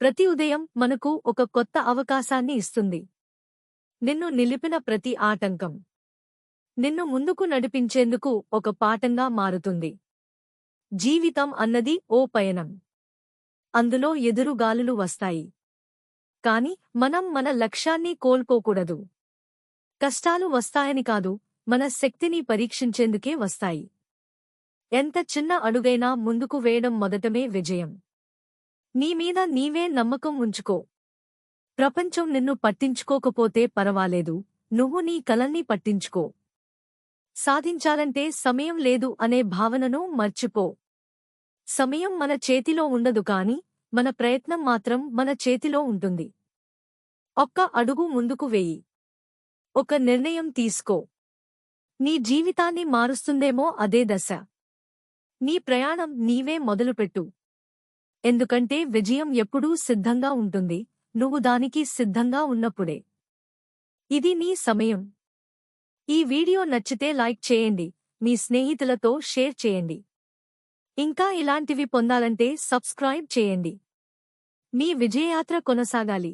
ప్రతి ఉదయం మనకు ఒక కొత్త అవకాశాన్ని ఇస్తుంది. నిన్ను నిలిపిన ప్రతి ఆటంకం. నిన్ను ముందుకు నడిపించేందుకు ఒక పాఠంగా మారుతుంది. జీవితం అన్నది ఓ పయనం. అందులో ఎదురుగాలులు వస్తాయి. కాని మనం మన లక్ష్యాన్ని కోల్పోకూడదు. కష్టాలు వస్తాయని కాదు మన శక్తిని పరీక్షించేందుకే వస్తాయి. ఎంత చిన్న అడుగైనా ముందుకు వేయడం మొదటమే విజయం. నీ మీద నీవే నమ్మకం ఉంచుకో. ప్రపంచం నిన్ను పట్టించుకోకపోతే పరవాలేదు. నువ్వు నీ కలల్ని పట్టించుకో. సాధించాలంటే సమయం లేదు అనే భావనను మర్చిపో. సమయం మన చేతిలో ఉండదు కాని మన ప్రయత్నం మాత్రం మన చేతిలో ఉంటుంది. ఒక్క అడుగు ముందుకు వేయి. ఒక నిర్ణయం తీసుకో. నీ జీవితాన్ని మారుస్తుందేమో అదే దశ. నీ ప్రయాణం నీవే మొదలుపెట్టు. ఎందుకంటే విజయం ఎప్పుడూ సిద్ధంగా ఉంటుంది నువ్వు దానికి సిద్ధంగా ఉన్నప్పుడే. ఇది నీ సమయం. ఈ వీడియో నచ్చితే లైక్ చేయండి మీ స్నేహితులతో షేర్ చేయండి. ఇంకా ఇలాంటివి పొందాలంటే సబ్స్క్రైబ్ చేయండి. మీ విజయయాత్ర కొనసాగాలి.